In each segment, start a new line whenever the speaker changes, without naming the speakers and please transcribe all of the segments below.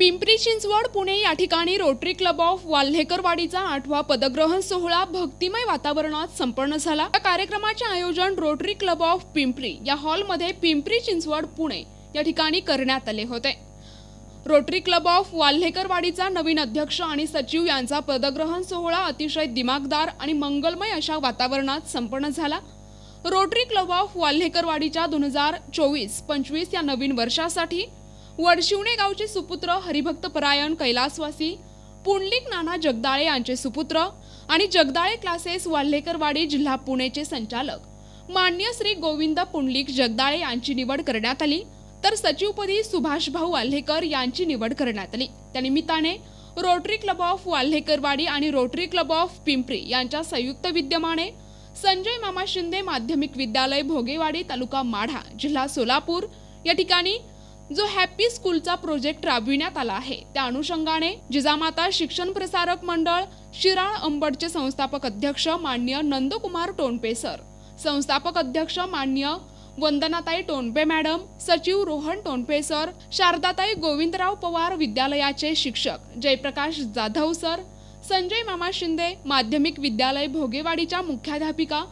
पिंपरी चिंचवड पुणे या ठिकाणी rotary club of वाल्हेकरवाडीचा आठवा पदग्रहण सोहळा भक्तिमय वातावरणात संपन्न झाला. या कार्यक्रमाचे आयोजन रोटरी क्लब ऑफ पिंपरी या हॉलमध्ये पिंपरी चिंचवड पुणे या ठिकाणी करण्यात आले होते. रोटरी क्लब ऑफ वाल्हेकरवाडीचा नवीन अध्यक्ष आणि सचिव यांचा पदग्रहण सोहळा अतिशय दिमागदार आणि मंगलमय अशा वातावरणात संपन्न झाला. रोटरी क्लब ऑफ वाल्हेकरवाडीच्या दोन हजार चोवीस पंचवीस या नवीन वर्षासाठी वडशिवणे गावचे सुपुत्र हरिभक्त परायण कैलासवासी पुंडलिक नाना जगदाळे यांचे सुपुत्र आणि जगदाळे क्लासेस वाल्हेकरवाडी जिल्हा पुणेचे संचालक. मान्य श्री गोविंद पुंडलिक जगदाळे यांची निवड करण्यात आली तर सचिवपदी सुभाष भाऊ वाल्हेकर यांची निवड करण्यात आली. त्यानिमित्ताने रोटरी क्लब ऑफ वाल्हेकरवाडी आणि रोटरी क्लब ऑफ पिंपरी यांच्या संयुक्त विद्यमाने संजय मामा शिंदे माध्यमिक विद्यालय भोगेवाडी तालुका माढा जिल्हा सोलापूर या ठिकाणी जो हॅपी स्कूलचा प्रोजेक्ट राबविण्यात आला आहे. त्या अनुषंगाने जिजामाता शिक्षण प्रसारक मंडळ शिराळ अंबडचे संस्थापक अध्यक्ष मान्य नंदकुमार टोणपे सर संस्थापक अध्यक्ष मान्य वंदनाताई टोणपे मॅडम सचिव रोहन टोणपे सर शारदाताई गोविंदराव पवार विद्यालयाचे शिक्षक जयप्रकाश जाधव सर संजय मामा शिंदे माध्यमिक विद्यालय भोगेवाडीच्या मुख्याध्यापिका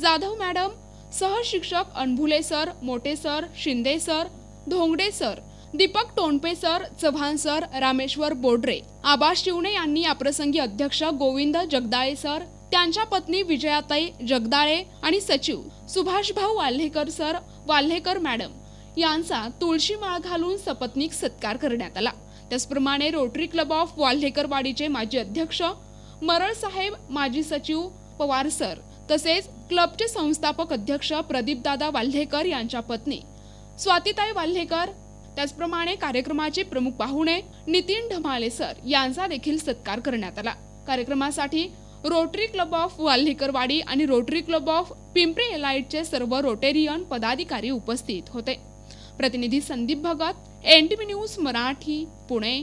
Jadhav madam सहशिक्षक Anbhule sir Mote sir Shinde sir Dhongade sir Deepak Tonpe sir Chavan sir Rameshwar Bodre Abas Shivane यांनी याप्रसंगी अध्यक्ष गोविंद जगदाळे सर त्यांच्या पत्नी विजयाताई जगदाळे आणि सचिव सुभाषभाऊ वाल्हेकर सर वाल्हेकर मॅडम यांचा तुळशी माळ घालून सपत्नीक सत्कार करण्यात आला. त्याचप्रमाणे रोटरी क्लब ऑफ वाल्हेकरवाडीचे माजी अध्यक्ष मरळ साहेब माजी सचिव पवार सर तसेच क्लबचे संस्थापक अध्यक्ष प्रदीपदादा वाल्हेकर यांच्या पत्नी स्वातीताई वाल्हेकर. त्याचप्रमाणे कार्यक्रमाचे प्रमुख पाहुणे नितीन ढमाले सर यांचा देखील सत्कार करण्यात आला. कार्यक्रमासाठी रोटरी क्लब ऑफ वाल्हेकरवाडी आणि रोटरी क्लब ऑफ पिंपरी एलाइटचे सर्व रोटेरियन पदाधिकारी उपस्थित होते. प्रतिनिधी संदीप भगत एन न्यूज मराठी पुणे.